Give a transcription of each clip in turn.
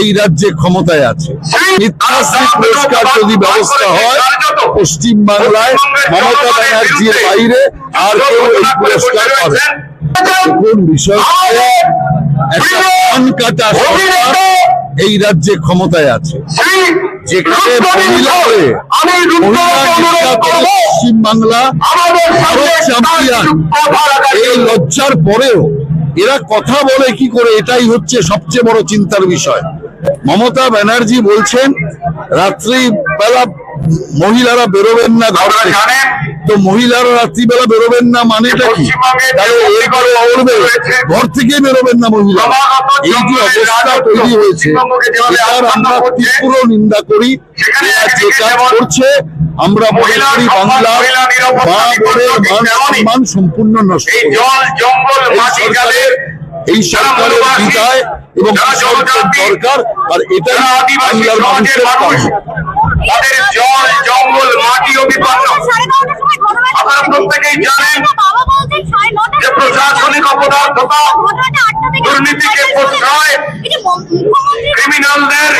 এই রাজ্যে ক্ষমতায় আছে। পুরস্কার যদি ব্যবস্থা হয় পশ্চিম বাংলায় মমতা ব্যানার্জির বাইরে আর কেউ এই পুরস্কার পাবে কোন বিষয়? একটা এই রাজ্যে ক্ষমতায় আছে। যেখানে পশ্চিম বাংলা এই লজ্জার পরেও এরা কথা বলে কি করে? এটাই হচ্ছে সবচেয়ে বড় চিন্তার বিষয়। মমতা ব্যানার্জি বলছেন রাত্রি বেলা মহিলারা বেরোবেন না ঘর। তো মহিলারা রাত্রিবেলা বেরোবেন না মানেটা কি? তাহলে ঘর থেকে বেরোবেন না মহিলা এই যে অবস্থা তৈরি হয়েছে এটার আমরা তীব্র নিন্দা করি। যে কাজ করছে আমরা মনে করি বাংলার মা বোনের মান সম্পূর্ণ নষ্ট এই জল জঙ্গল মাটি সরকারের গালের এই সরকারের বিদায় এবং দরকার আর এটাই বাংলার মানুষের মানুষ তাদের জল জঙ্গল মাটি ও বিপন্ন আপনারা প্রত্যেকেই জানেন যে প্রশাসনিক অপদার্থতা দুর্নীতিকে প্রশ্রয় ক্রিমিনালদের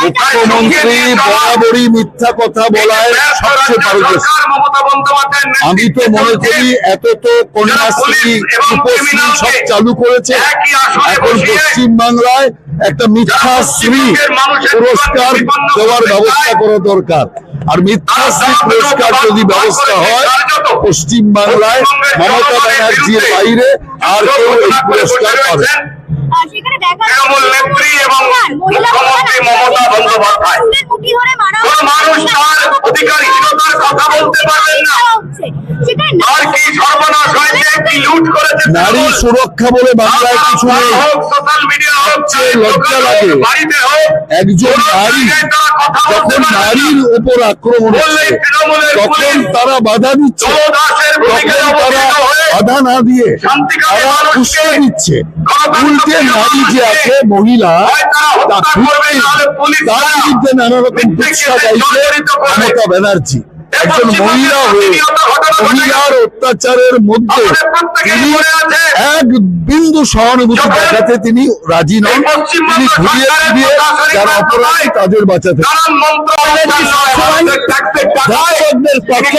মুখ্যমন্ত্রী বরাবরই মিথ্যা কথা বলায় সবচেয়ে পারদর্শী সরকার মমতা বন্দ্যোপাধ্যায়ের আমি তো মনে করি এত তো কন্যাশ্রী সব চালু করেছে। এখন পশ্চিম বাংলায় একটা মিথ্যাশ্রী পুরস্কার দেওয়ার ব্যবস্থা করা দরকার। আর মিথ্যাশ্রী পুরস্কার যদি ব্যবস্থা হয় পশ্চিম বাংলায় মমতা ব্যানার্জির বাইরে আর কেউ এই পুরস্কার পাবে। তৃণমূল নেত্রী এবং মুখ্যমন্ত্রী মমতা বন্দ্যোপাধ্যায়। কোন মানুষ তার অধিকারহীনতার কথা বলতে পারবেন না। আর কি সর্বনাশ হয়েছে কি লুট করেছে নারী সুরক্ষা বলে বাংলায় কিছু নেই। সোশ্যাল মিডিয়া হোক লজ্জা লাগে। বাড়িতে হোক একজন নারী যখন নারীর উপর আক্রমণ হচ্ছে তখন তারা বাধা দিচ্ছে তখন তারা বাধা না দিয়ে তারা উৎসাহ দিচ্ছে। উল্টে নারী যে আছে মহিলা তার বিরুদ্ধে নানা রকম উৎসাহ গাইছে মমতা ব্যানার্জি। একজন মহিলা হয়ে মহিলার অত্যাচারের মধ্যে তিনি এক বিন্দু সহানুভূতি দেখাতে তিনি রাজি নন। তিনি ঘুরিয়ে ফিরিয়ে যারা অপরাধী তাদের বাঁচাতে পক্ষে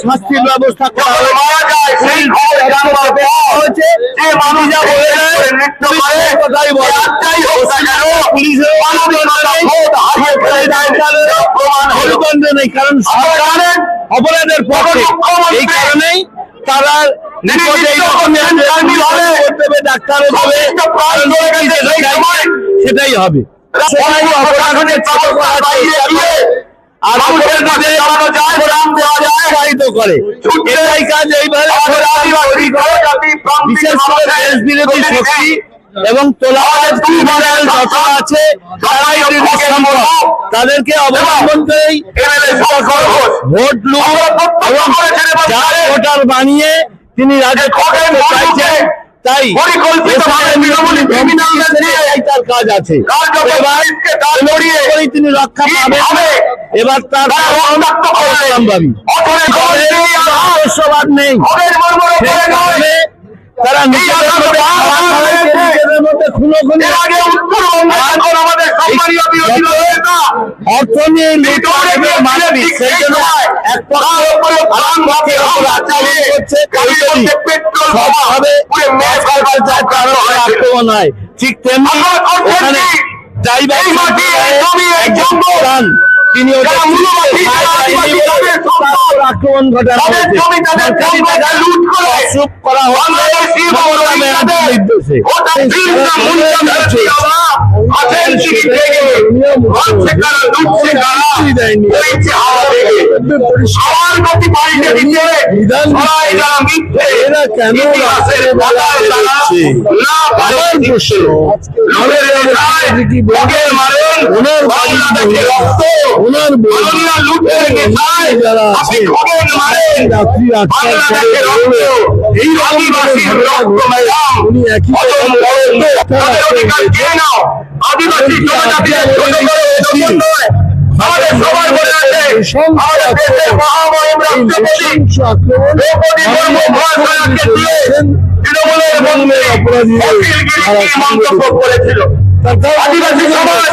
শাস্তির ব্যবস্থা করা হয়েছে কারণ সরকার অপরাধের পক্ষে এই কারণেই তারা করতে হবে সেটাই হবে। সেটাই অপরাধের ছোট করার চেষ্টা করে আর উৎসাহিত করে। এটাই কাজ এইভাবে বিশেষ করে দেশ বিরোধী শক্তি এবং আছে তারাই তাদেরকে অবলম্বন করেই ভোট লুট এবং ভোটার বানিয়ে তিনি রাজত্ব করতে চাইছেন। তাই তার কাজ আছে। তিনি রক্ষা পাবে এবার তার নেই। তারা আক্রমণ হয় ঠিক তেমনি ড্রাইভার তিনি আক্রমণ ঘটানো হয়েছে চুপ করা। হচ্ছে। মমতা ব্যানার্জির নির্দেশে মহিলা কারা লুটছে কারা? কিছুই হাওয়া থেকে। পরিষ্কার গতি পাল্টে দিতে সবাই যারা মিথ্যে। এরা কেন ইতিহাসের রাস্তায় তারা না পারে। প্রশ্ন। লোকের নেতায় কি মারেন। ওনার বাড়ির রক্ত। ওনার বউ, লুটের নেতায় আপনি আছে, মারেন? রাত্রি আটটার পরে এই রকম রক্ত ম্যাডাম। উনি একই কথা রক্ত আদিবাসী জনজাতিদের ছোট করে আমাদের সবার মনে আছে আমাদের দেশের মহামহিম রাষ্ট্রপতি দ্রৌপদী মুর্মু ভয়সরাকে দিয়ে তৃণমূলের মন্ত্রী অখিলগিরি মন্তব্য করেছিল। আদিবাসী সমাজ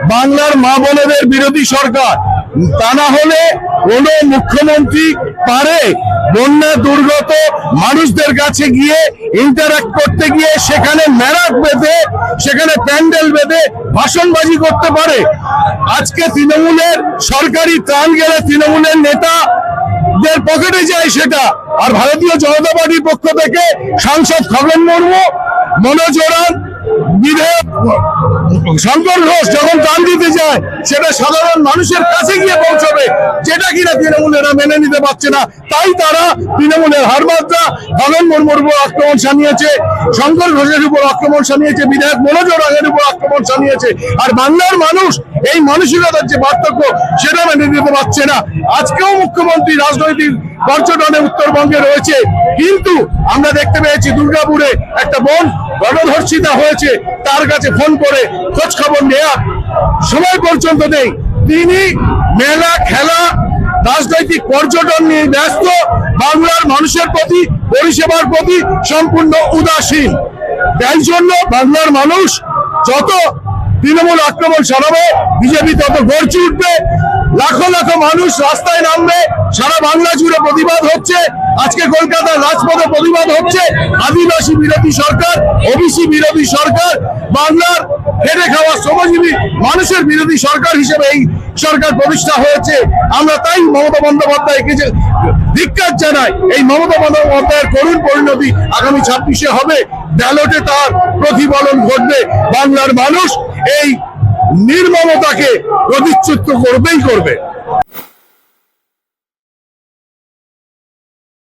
বাংলার মা বোনেদের বিরোধী সরকার। তা না হলে কোন মুখ্যমন্ত্রী পারে বন্যা দুর্গত মানুষদের কাছে গিয়ে ইন্টারাক্ট করতে গিয়ে সেখানে ম্যারাক বেঁধে, সেখানে প্যান্ডেল বেঁধে ভাষণবাজি করতে পারে। আজকে তৃণমূলের সরকারি ত্রাণ গেলে তৃণমূলের নেতা দের পকেটে যায় সেটা। আর ভারতীয় জনতা পার্টির পক্ষ থেকে সাংসদ খগন মুর্মু, মনোজ ওরান, বিধায়ক শঙ্কর ঘোষ যখন দান দিতে যায়, সেটা সাধারণ মানুষের কাছে গিয়ে পৌঁছবে, যেটা কিনা তৃণমূলেরা মেনে নিতে পারছে না। তাই তারা তৃণমূলের হারমাত্রা মুর্মুর উপর আক্রমণ শঙ্কর ঘোষের উপর আক্রমণ বিধায়ক উপর আক্রমণ আর বাংলার মানুষ এই মানসিকতার যে পার্থক্য, সেটা মেনে নিতে পারছে না। আজকেও মুখ্যমন্ত্রী রাজনৈতিক পর্যটনে উত্তরবঙ্গে রয়েছে, কিন্তু আমরা দেখতে পেয়েছি দুর্গাপুরে একটা বোন গণধর্ষিতা হয়েছে, তার কাছে ফোন করে খোঁজ খবর নেওয়া সময় পর্যন্ত নেই। তিনি মেলা, খেলা, রাজনৈতিক পর্যটন নিয়ে ব্যস্ত, বাংলার মানুষের প্রতি, পরিষেবার প্রতি সম্পূর্ণ উদাসীন। তাই জন্য বাংলার মানুষ যত তৃণমূল আক্রমণ চালাবে বিজেপি তত গর্জে উঠবে। লাখো লাখো মানুষ রাস্তায় নামবে, সারা বাংলা জুড়ে প্রতিবাদ হচ্ছে, আজকে কলকাতার রাজপথে প্রতিবাদ হচ্ছে, আদিবাসী বিরোধী সরকার, ওবিসি বিরোধী সরকার, বাংলার খেটে খাওয়া শ্রমজীবী মানুষের বিরোধী সরকার হিসেবে এই সরকার প্রতিষ্ঠা হয়েছে। আমরা তাই মমতা বন্দ্যোপাধ্যায়কে যে ধিক্কার জানাই, এই মমতা বন্দ্যোপাধ্যায়ের করুণ পরিণতি আগামী ছাব্বিশে হবে। ব্যালটে তার প্রতিফলন ঘটবে। বাংলার মানুষ এই নির্মমতাকে প্রতিচ্যুত করবেই করবে।